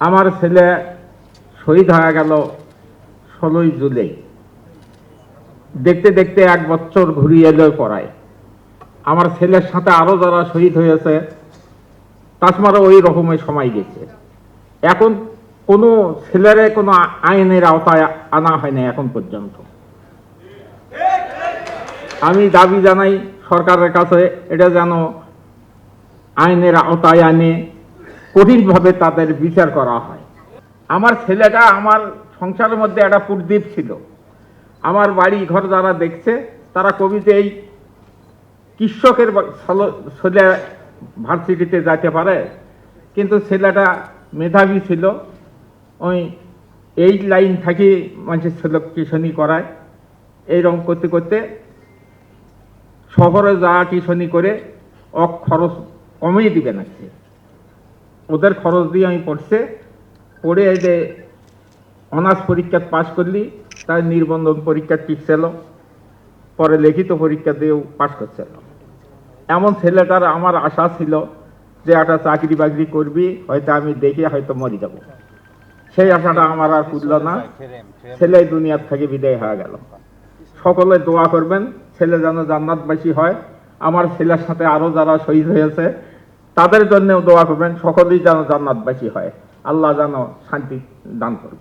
আমার ছেলে শহীদ হয়ে গেল ষোলোই জুলাই। দেখতে দেখতে এক বছর ঘুরিয়ে এলো পড়ায়। আমার ছেলের সাথে আরও যারা শহীদ হয়েছে তাছাড়া ওই রকমের সময় গেছে। এখন কোনো ছেলেরে কোনো আইনের আওতায় আনা হয়নি এখন পর্যন্ত। আমি দাবি জানাই সরকারের কাছে, এটা যেন আইনের আওতায় আনে কঠিনভাবে তাদের বিচার করা হয়। আমার ছেলেটা আমার সংসারের মধ্যে একটা প্রদীপ ছিল। আমার বাড়ি ঘর যারা দেখছে, তারা কবিতে এই কৃষকের ছেলে- ভার্সিটিতে যাইতে পারে। কিন্তু ছেলেটা মেধাবী ছিল। ওই এই লাইন থাকি মানুষের ছেলে টিউশনি করায়। এইরকম করতে করতে শহরে যা টিউশনি করে, অক খরচ কমিয়ে দিবে সে ওদের খরচ দিয়ে আমি পড়ছে। পড়ে এই যে অনার্স পরীক্ষা পাশ করলি তার নির্বন্ধন পরীক্ষা টিকছিল পরে লিখিত পরীক্ষা দিয়েও পাশ করছিল এমন ছেলেটার আমার আশা ছিল যে একটা চাকরি বাকরি করবি, হয়তো আমি দেখে হয়তো মরে যাব। সেই আশাটা আমার আর পুরল না। ছেলে দুনিয়ার থেকে বিদায় হয়ে গেল। সকলে দোয়া করবেন, ছেলে যেন জান্নাতবাসী হয়। আমার ছেলের সাথে আরও যারা শহীদ হয়েছে তাদের জন্যও দোয়া করবেন সকলেই যেন জান্নাতবাসী হয়। আল্লাহ যেন শান্তি দান করবে